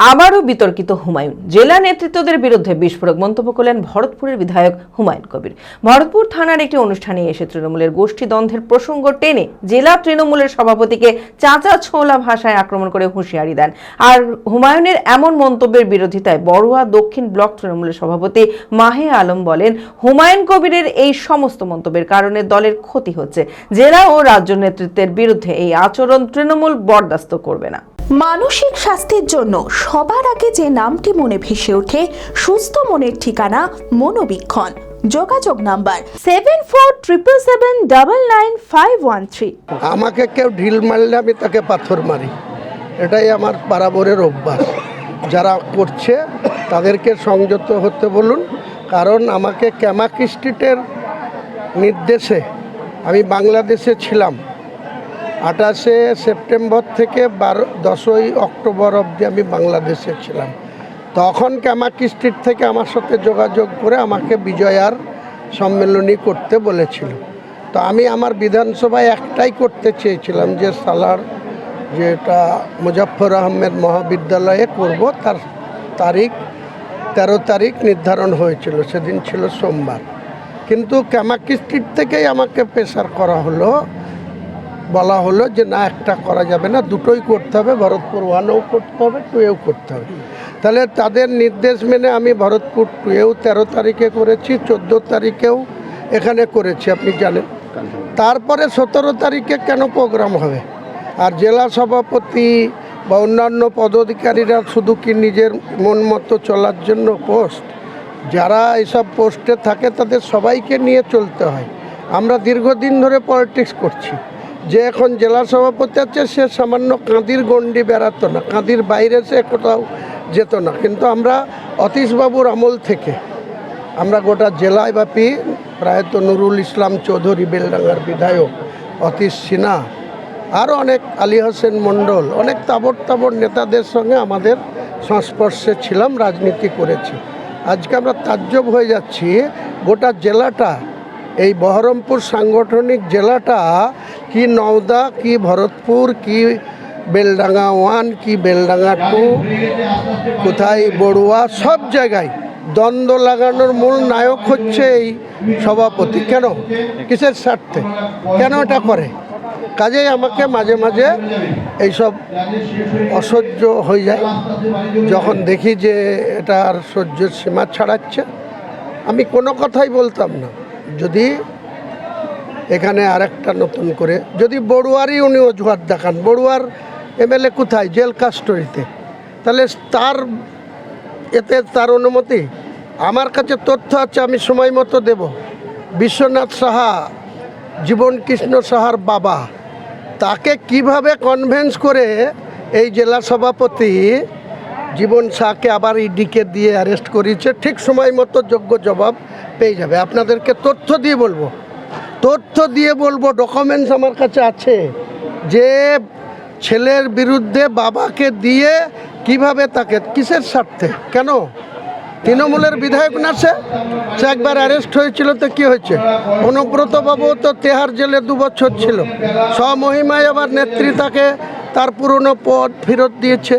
আবারও বিতর্কিত হুমায়ুন। জেলা নেতৃত্বদের বিরুদ্ধে বিস্ফোরক মন্তব্য করলেন ভরতপুরের বিধায়ক হুমায়ুন কবির। ভরতপুর থানার একটি অনুষ্ঠানে এসে তৃণমূলের গোষ্ঠী দ্বন্দ্বের প্রসঙ্গ টেনে জেলা তৃণমূলের সভাপতিকে চাচা ছোলা ভাষায় আক্রমণ করে হুঁশিয়ারি দেন। আর হুমায়ুনের এমন মন্তব্যের বিরোধিতায় বড়ুয়া দক্ষিণ ব্লক তৃণমূলের সভাপতি মাহে আলম বলেন, হুমায়ুন কবিরের এই সমস্ত মন্তব্যের কারণে দলের ক্ষতি হচ্ছে। জেলা ও রাজ্য নেতৃত্বের বিরুদ্ধে এই আচরণ তৃণমূল বরদাস্ত করবে না। মানসিক স্বাস্থ্যের জন্য সবার আগে যে নামটি মনে ভেসে ওঠে, সুস্থ মনের ঠিকানা মনোবীক্ষণ। যোগাযোগ number seven four triple seven double nine five one three আমাকে কেউ ঢিল মারলে আমি তাকে পাথর মারি। এটাই আমার পারাবরের অভ্যাস। যারা করছে, তাদেরকে সংযত হতে বলুন। কারণ আমাকে ক্যামাক স্ট্রিটের নির্দেশে আমি বাংলাদেশে ছিলাম। আঠাশে সেপ্টেম্বর থেকে বারো, দশই অক্টোবর অবধি আমি বাংলাদেশে ছিলাম। তখন ক্যামাক স্ট্রিট থেকে আমার সাথে যোগাযোগ করে আমাকে বিজয়ার সম্মেলনী করতে বলেছিল। তো আমি আমার বিধানসভায় একটাই করতে চেয়েছিলাম যে সালার যেটা মুজফ্ফর আহমেদ মহাবিদ্যালয়ে করব, তার তারিখ, তেরো তারিখ নির্ধারণ হয়েছিল, সেদিন ছিল সোমবার। কিন্তু ক্যামাকি স্ট্রিট থেকেই আমাকে প্রেশার করা হলো বলা হলো যে না, একটা করা যাবে না, দুটোই করতে হবে, ভরতপুর ওয়ানও করতে হবে, টুয়েও করতে হবে। তাহলে তাদের নির্দেশ মেনে আমি ভরতপুর টুয়েও তেরো তারিখে করেছি, চোদ্দ তারিখেও এখানে করেছি, আপনি জানেন। তারপরে সতেরো তারিখে কেন প্রোগ্রাম হবে? আর জেলা সভাপতি বা অন্যান্য পদাধিকারীরা শুধু কি নিজের মন মতো চলার জন্য পোস্ট? যারা এসব পোস্টে থাকে, তাদের সবাইকে নিয়ে চলতে হয়। আমরা দীর্ঘদিন ধরে পলিটিক্স করছি। যে এখন জেলা সভাপতি আছে, সে সামান্য কাঁদির গণ্ডি বেড়াতো না। কাঁদির বাইরে সে কোথাও যেত না। কিন্তু আমরা অতীশবাবুর আমল থেকে আমরা গোটা জেলায় ব্যাপী প্রায়ত নুরুল ইসলাম চৌধুরী বেলডাঙ্গার বিধায়ক অতীশ সিনহা আরও অনেক আলী হোসেন মণ্ডল, অনেক তাবর তাবর নেতাদের সঙ্গে আমাদের সংস্পর্শে ছিলাম, রাজনীতি করেছি। আজকে আমরা তাজ্জব হয়ে যাচ্ছি। গোটা জেলাটা, এই বহরমপুর সাংগঠনিক জেলাটা কি নওদা, কি ভরতপুর, কি বেলডাঙ্গা ওয়ান, কি বেলডাঙ্গা টু, কোথায় বড়ুয়া, সব জায়গায় দ্বন্দ্ব লাগানোর মূল নায়ক হচ্ছে এই সভাপতি। কেন? কিসের স্বার্থে? কেন এটা করে? কাজেই আমাকে মাঝে মাঝে এইসব অসহ্য হয়ে যায়। যখন দেখি যে এটা আর সহ্যের সীমা ছাড়াচ্ছে, আমি কোনো কথাই বলতাম না। যদি এখানে আরেকটা নতুন করে। যদি বড়ুয়ারই উনি অজুহাত দেখান। বড়ুয়ার এমএলএ কোথায়? জেল কাস্টরিতে তাহলে তার এতে তার অনুমতি? আমার কাছে তথ্য আছে, আমি সময় মতো দেব। বিশ্বনাথ সাহা জীবন কৃষ্ণ সাহার বাবা, তাকে কীভাবে কনভেন্স করে এই জেলা সভাপতি জীবন শাহকে আবার ইডিকে দিয়ে অ্যারেস্ট করিয়েছে, ঠিক সময় মতো যোগ্য জবাব পেয়ে যাবে। আপনাদেরকে তথ্য দিয়ে বলব। তথ্য দিয়ে বলব ডকুমেন্টস আমার কাছে আছে। যে ছেলের বিরুদ্ধে বাবাকে দিয়ে কীভাবে তাকে, কিসের স্বার্থে? কেন? তৃণমূলের বিধায়ক না সে? একবার অ্যারেস্ট হয়েছিল তো কি হয়েছে? অনুব্রত বাবু তো তেহার জেলে দু বছর ছিল। স্বমহিমায় আবার নেত্রী তাকে তার পুরনো পদ ফেরত দিয়েছে।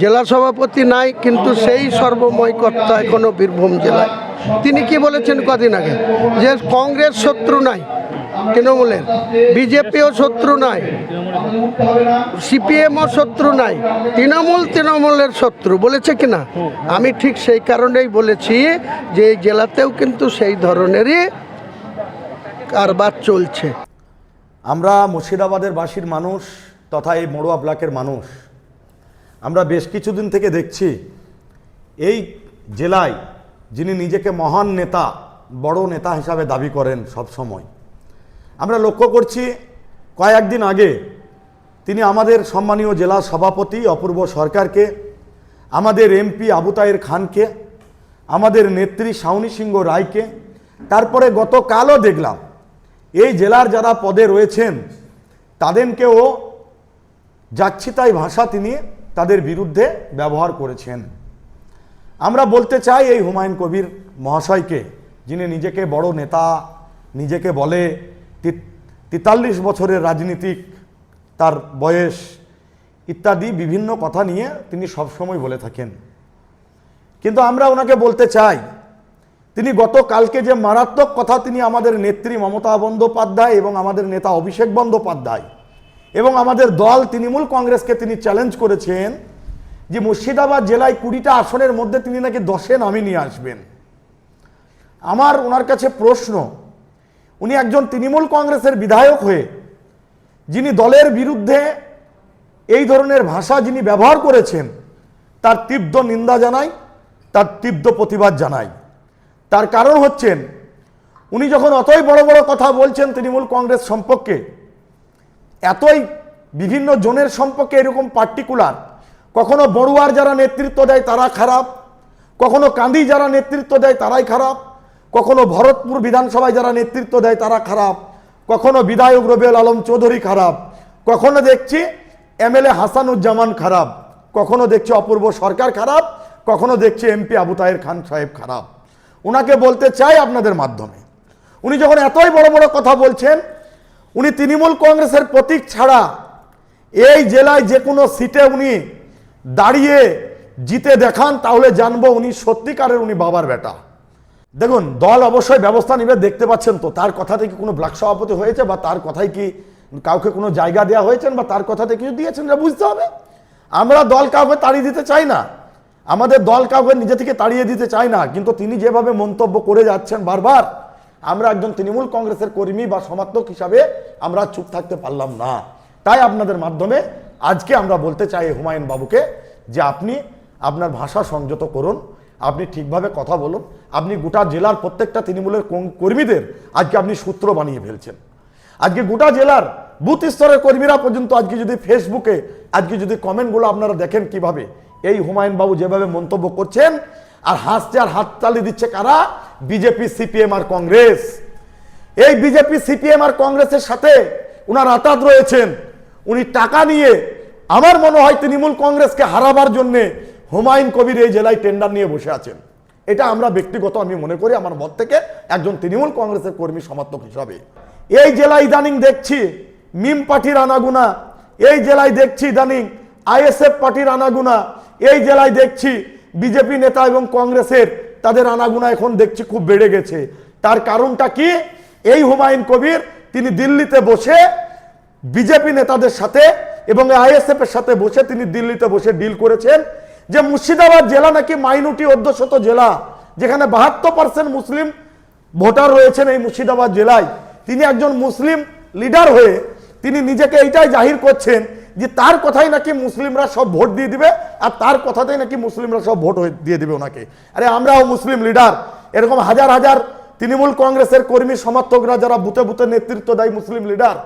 জেলা সভাপতি নাই, কিন্তু সেই সর্বময় কর্তা এখনও বীরভূম জেলায়। তিনি কি বলেছেন কদিন আগে? যে কংগ্রেস শত্রু নাই, তৃণমূলের। বিজেপিও শত্রু নাই, সিপিএমও শত্রু নাই, তৃণমূল তৃণমূলের শত্রু। বলেছে কি না? আমি ঠিক সেই কারণেই বলেছি যে এই জেলাতেও কিন্তু সেই ধরনেরই কারবার চলছে। আমরা মুর্শিদাবাদের বাসীর মানুষ তথা এই মড়ুয়া ব্লকের মানুষ। আমরা বেশ কিছুদিন থেকে দেখছি, এই জেলায় যিনি নিজেকে মহান নেতা, বড় নেতা হিসাবে দাবি করেন সব সময়। আমরা লক্ষ্য করছি, কয়েকদিন আগে তিনি আমাদের সম্মানীয় জেলা সভাপতি, অপূর্ব সরকারকে, আমাদের এমপি আবু খানকে, আমাদের নেত্রী শাওনি সিংহ রায়কে, তারপরে গতকালও দেখলাম, এই জেলার যারা পদে রয়েছেন, তাদেরকেও যাচ্ছি তাই ভাষা তিনি তাদের বিরুদ্ধে ব্যবহার করেছেন। আমরা বলতে চাই এই হুমায়ুন কবির মহাশয়কে, যিনি নিজেকে বড় নেতা, নিজেকে বলে তেতাল্লিশ বছরের রাজনীতিক, তার বয়স ইত্যাদি বিভিন্ন কথা নিয়ে তিনি সবসময় বলে থাকেন। কিন্তু আমরা ওনাকে বলতে চাই, তিনি গতকালকে যে মারাত্মক কথা তিনি আমাদের নেত্রী মমতা বন্দ্যোপাধ্যায় এবং আমাদের নেতা অভিষেক বন্দ্যোপাধ্যায় এবং আমাদের দল তৃণমূল কংগ্রেসকে তিনি চ্যালেঞ্জ করেছেন যে মুর্শিদাবাদ জেলায় কুড়িটা আসনের মধ্যে তিনি নাকি দশে নামে নিয়ে আসবেন। আমার ওনার কাছে প্রশ্ন, উনি একজন তৃণমূল কংগ্রেসের বিধায়ক হয়ে, যিনি দলের বিরুদ্ধে এই ধরনের ভাষা যিনি ব্যবহার করেছেন, তার তীব্র নিন্দা জানাই, তার তীব্র প্রতিবাদ জানাই। তার কারণ হচ্ছেন, উনি যখন অতই বড় বড় কথা বলছেন তৃণমূল কংগ্রেস সম্পর্কে, এতই বিভিন্ন জনের সম্পর্কে এরকম পার্টিকুলার কখনো বড়ুয়ার যারা নেতৃত্ব দেয় তারা খারাপ, কখনো কান্দি যারা নেতৃত্ব দেয় তারাই খারাপ, কখনো ভরতপুর বিধানসভায় যারা নেতৃত্ব দেয় তারা খারাপ, কখনো বিধায়ক রবিউল আলম চৌধুরী খারাপ, কখনো দেখছি এমএলএ হাসানুজ্জামান খারাপ, কখনো দেখছি অপূর্ব সরকার খারাপ, কখনো দেখছি এমপি আবু তাহের খান সাহেব খারাপ। ওনাকে বলতে চাই আপনাদের মাধ্যমে। উনি যখন এতই বড় বড় কথা বলছেন, উনি তৃণমূল কংগ্রেসের প্রতীক ছাড়া এই জেলায় যে কোনো সিটে উনি দাঁড়িয়ে জিতে দেখান, তাহলে জানব উনি সত্যিকারের উনি বাবার বেটা। দেখুন, দল অবশ্যই ব্যবস্থা নেবে, দেখতে পাচ্ছেন তো, তার কথাতে কি কোনো ব্লক সভাপতি হয়েছে বা তার কথায় কি কাউকে কোনো জায়গা দেওয়া হয়েছেন বা তার কথাতে কিছু দিয়েছেন, এটা বুঝতে হবে। আমরা দল কাউকে তাড়িয়ে দিতে চাই না। আমাদের দল কাউকে নিজে থেকে তাড়িয়ে দিতে চাই না, কিন্তু তিনি যেভাবে মন্তব্য করে যাচ্ছেন বারবার, আমরা একজন তৃণমূল কংগ্রেসের কর্মী বা সমর্থক হিসাবে আমরা চুপ থাকতে পারলাম না। তাই আপনাদের মাধ্যমে আজকে আমরা বলতে চাই হুমায়ুন বাবুকে যে আপনি আপনার ভাষা সংযত করুন, আপনি ঠিকভাবে কথা বলুন, আপনি গোটা জেলার প্রত্যেকটা তৃণমূলের কর্মীদের আজকে আপনি সূত্র বানিয়ে ফেলছেন। আজকে গোটা জেলার বুথ স্তরের কর্মীরা পর্যন্ত আজকে যদি ফেসবুকে, আজকে যদি কমেন্টগুলো আপনারা দেখেন কীভাবে, এই হুমায়ুন বাবু যেভাবে মন্তব্য করছেন, আর হাসছে আর হাত তালি দিচ্ছে কারা? বিজেপি, সিপিএম আর কংগ্রেস। এই বিজেপি, সিপিএম আর কংগ্রেসের সাথে ওনার আতাত রয়েছেন। উনি টাকা নিয়ে আমার মনে হয় তৃণমূল কংগ্রেসকে হারাবার জন্যে হুমায়ুন কবির এই জেলায় টেন্ডার নিয়ে বসে আছেন। এটা আমরা ব্যক্তিগত আমি মনে করি, আমার মত থেকে একজন তৃণমূল কংগ্রেসের কর্মী সমর্থক হিসাবে। এই জেলায় ইদানিং দেখছি মিম পার্টির আনাগুনা, এই জেলায় দেখছি ইদানিং আইএসএফ পার্টির আনাগুনা, এই জেলায় দেখছি বিজেপি নেতা এবং কংগ্রেসের তাদের আনাগুনা এখন দেখছি খুব বেড়ে গেছে। তার কারণটা কি? এই হুমায়ুন কবির, তিনি দিল্লিতে বসে বিজেপি নেতাদের সাথে এবং আইএসএফ এর সাথে বসে তিনি দিল্লিতে বসে ডিল করেছেন যে মুর্শিদাবাদ জেলা নাকি মাইনরিটি অধ্যুষিত জেলা, যেখানে বাহাত্তর পার্সেন্ট মুসলিম ভোটার রয়েছেন এই মুর্শিদাবাদ জেলায়। তিনি একজন মুসলিম লিডার হয়ে তিনি নিজেকে এইটাই জাহির করছেন যে তার কথাই নাকি মুসলিমরা সব ভোট দিয়ে দিবে আর তার কথাতেই নাকি মুসলিমরা সব ভোট দিয়ে দিবে ওনাকে। আরে আমরাও মুসলিম লিডার এরকম হাজার হাজার তৃণমূল কংগ্রেসের কর্মী সমর্থকরা যারা বুথে বুথে নেতৃত্ব দেয় মুসলিম লিডার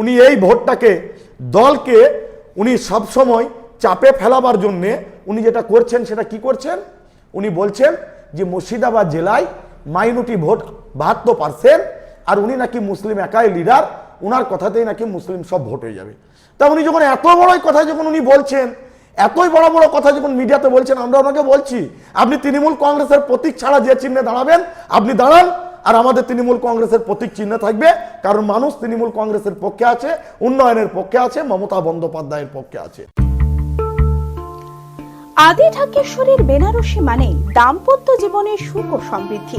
উনি এই ভোটটাকে দলকে উনি সবসময় চাপে ফেলাবার জন্যে উনি যেটা করছেন, সেটা কি করছেন? উনি বলছেন যে মুর্শিদাবাদ জেলায় মাইনরিটি ভোট বাহাত্তর পার্সেন্ট আর উনি নাকি মুসলিম একাই লিডার উনার কথাতেই নাকি মুসলিম সব ভোট হয়ে যাবে। তা উনি যখন এত বড়ই কথা যখন উনি বলছেন, এতই বড় বড় কথা যখন মিডিয়াতে বলছেন, আমরা ওনাকে বলছি, আপনি তৃণমূল কংগ্রেসের প্রতীক ছাড়া যে চিহ্নে দাঁড়াবেন, আপনি দাঁড়ান আর আমাদের তৃণমূল কংগ্রেসের প্রতীক চিহ্ন থাকবে, কারণ মানুষ তৃণমূল কংগ্রেসের পক্ষে আছে, উন্নয়নের পক্ষে আছে, মমতা বন্দ্যোপাধ্যায়ের পক্ষে আছে। আদি ঢাকেশ্বরীর বেনারসি মানে দাম্পত্য জীবনে সুখ ও সমৃদ্ধি।